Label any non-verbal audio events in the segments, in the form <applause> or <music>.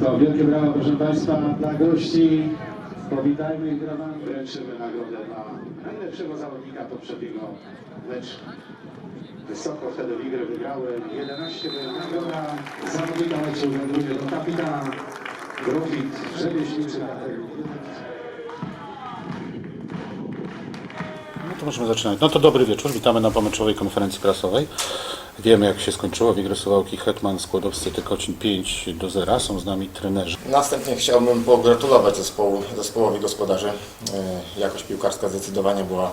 To wielkie brawa, proszę Państwa, dla gości. Powitajmy ich brawami. Wręczymy nagrodę dla najlepszego zawodnika poprzedniego meczu. Wysoko wtedy w igry wygrały 11 nagroda zawodnika meczu wędruje do kapitana Grofit, rzemieślniczy kategorii. Możemy zaczynać. No to dobry wieczór. Witamy na pomeczowej konferencji prasowej. Wiemy jak się skończyło. Suwałki, Hetman, Skłodowscy, Tykocin 5 do 0. Są z nami trenerzy. Następnie chciałbym pogratulować zespołu, zespołowi gospodarzy. E, Jakość piłkarska zdecydowanie była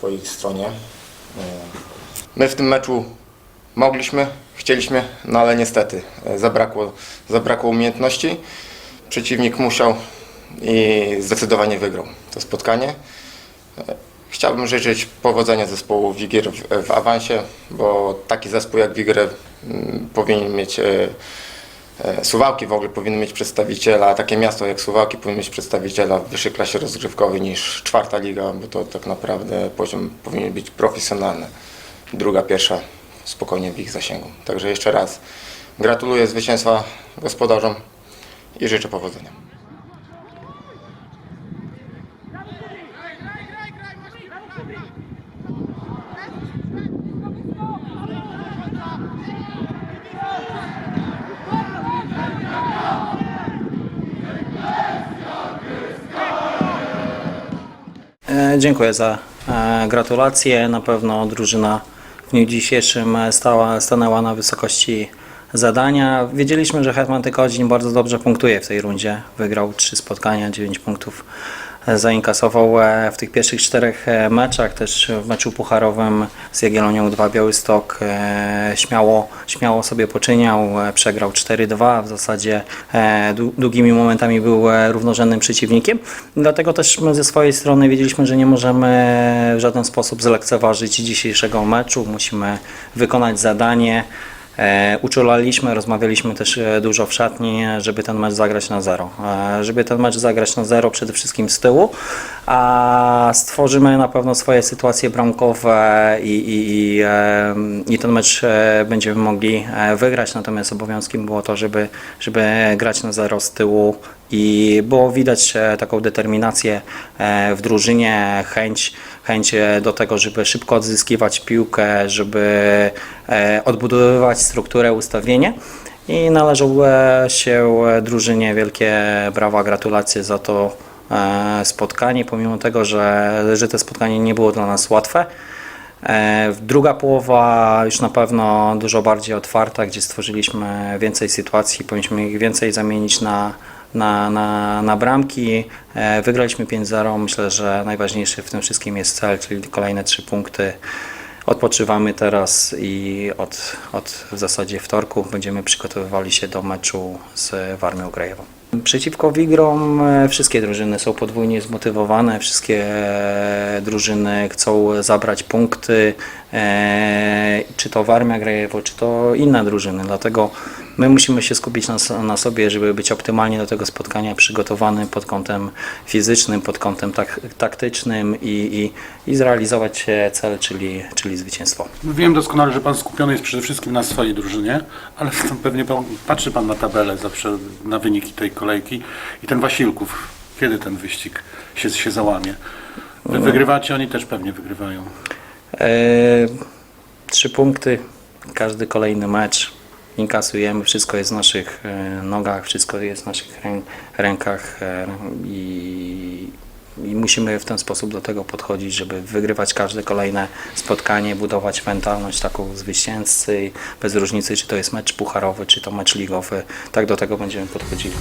po ich stronie. E, My w tym meczu mogliśmy, chcieliśmy, no ale niestety e, zabrakło, zabrakło umiejętności. Przeciwnik musiał i zdecydowanie wygrał to spotkanie. Chciałbym życzyć powodzenia zespołu Wigir w, w awansie, bo taki zespół jak Wigry mm, powinien mieć e, E, Suwałki w ogóle powinny mieć przedstawiciela, takie miasto jak Suwałki powinno mieć przedstawiciela w wyższej klasie rozgrywkowej niż czwarta liga, bo to tak naprawdę poziom powinien być profesjonalny. Druga, pierwsza spokojnie w ich zasięgu. Także jeszcze raz gratuluję zwycięstwa gospodarzom i życzę powodzenia. Dziękuję za e, gratulacje. Na pewno drużyna w dniu dzisiejszym e, stała, stanęła na wysokości zadania. Wiedzieliśmy, że Hetman Tykodzin bardzo dobrze punktuje w tej rundzie. Wygrał trzy spotkania, 9 punktów zainkasował e, w tych pierwszych czterech e, meczach. Też w meczu pucharowym z Jagiellonią 2 Białystok e, śmiało, śmiało sobie poczyniał. Przegrał 4-2. W zasadzie dłu- długimi momentami był równorzędnym przeciwnikiem. Dlatego też my ze swojej strony wiedzieliśmy, że nie możemy w żaden sposób zlekceważyć dzisiejszego meczu. Musimy wykonać zadanie. E, Uczulaliśmy, rozmawialiśmy też e, dużo w szatni, żeby ten mecz zagrać na zero. E, Żeby ten mecz zagrać na zero przede wszystkim z tyłu, a stworzymy na pewno swoje sytuacje bramkowe i, i, i, i ten mecz będziemy mogli wygrać. Natomiast obowiązkiem było to, żeby, żeby grać na zero z tyłu i było widać e, taką determinację e, w drużynie, chęć, chęć e, do tego, żeby szybko odzyskiwać piłkę, żeby odbudowywać strukturę, ustawienie. I należą się drużynie wielkie brawa, gratulacje za to spotkanie, pomimo tego, że, że to spotkanie nie było dla nas łatwe. Druga połowa już na pewno dużo bardziej otwarta, gdzie stworzyliśmy więcej sytuacji, powinniśmy ich więcej zamienić na, na, na, na bramki. E, Wygraliśmy 5-0. Myślę, że najważniejszy w tym wszystkim jest cel, czyli kolejne trzy punkty. Odpoczywamy teraz i od, od w zasadzie wtorku będziemy przygotowywali się do meczu z Warmią Grajewą. Przeciwko Wigrom e, wszystkie drużyny są podwójnie zmotywowane, wszystkie e, drużyny chcą zabrać punkty, czy to Warmia Grajewo, czy to inne drużyny, dlatego my musimy się skupić na, na sobie, żeby być optymalnie do tego spotkania przygotowany pod kątem fizycznym, pod kątem tak, taktycznym i, i, i zrealizować e, cel, czyli, czyli zwycięstwo. Wiem doskonale, że Pan skupiony jest przede wszystkim na swojej drużynie, ale <laughs> pewnie pan, patrzy Pan na tabelę zawsze, na wyniki tej kolejki i ten Wasilków, kiedy ten wyścig się, się załamie? Wy wygrywacie, oni też pewnie wygrywają. E, trzy punkty, każdy kolejny mecz. Inkasujemy, wszystko jest w naszych e, nogach, wszystko jest w naszych rę, rękach e, i, i musimy w ten sposób do tego podchodzić, żeby wygrywać każde kolejne spotkanie, budować mentalność taką zwycięzcy, bez różnicy czy to jest mecz pucharowy, czy to mecz ligowy. Tak do tego będziemy podchodzili.